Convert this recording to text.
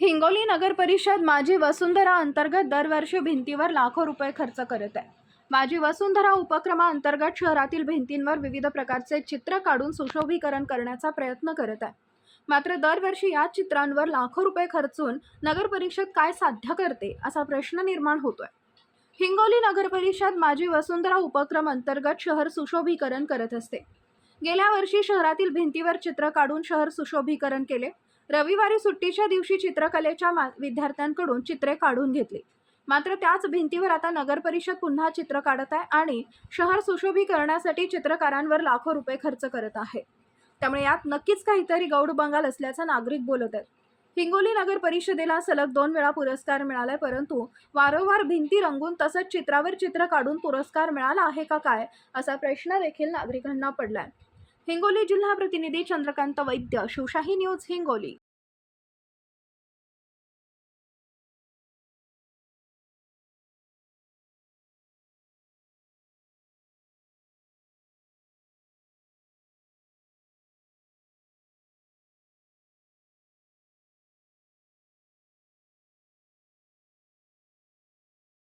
हिंगोली नगर परिषद माझी वसुंधरा अंतर्गत दरवर्षी भिंतीवर लाखो रुपये खर्च करत आहे. माझी वसुंधरा उपक्रमाअंतर्गत शहरातील भिंतींवर विविध प्रकारचे चित्र काढून सुशोभीकरण करण्याचा प्रयत्न करत आहे. मात्र दरवर्षी या चित्रांवर लाखो रुपये खर्चून नगर परिषद काय साध्य करते असा प्रश्न निर्माण होतोय. हिंगोली नगर परिषद माझी वसुंधरा उपक्रम अंतर्गत शहर सुशोभीकरण करत असते. गेल्या वर्षी शहरातील भिंतीवर चित्र काढून शहर सुशोभीकरण केले. रविवारी सुट्टीच्या दिवशी चित्रकलेच्या मा- विद्यार्थ्यांकडून चित्रे काढून घेतली. मात्र त्याच भिंतीवर आता नगर परिषद पुन्हा चित्र काढत आहे आणि शहर सुशोभीकरणासाठी चित्रकारांवर लाखो रुपये खर्च करत आहे. त्यामुळे यात नक्कीच काहीतरी गौड बंगाल असल्याचं नागरिक बोलत आहेत. हिंगोली नगर परिषदेला सलग दोन वेळा पुरस्कार मिळालाय परंतु वारंवार भिंती रंगून तसंच चित्रावर चित्र काढून पुरस्कार मिळाला आहे का काय असा प्रश्न देखील नागरिकांना पडलाय. हिंगोली जिल्हा प्रतिनिधी चंद्रकांत वैद्य शिवशाही न्यूज हिंगोली.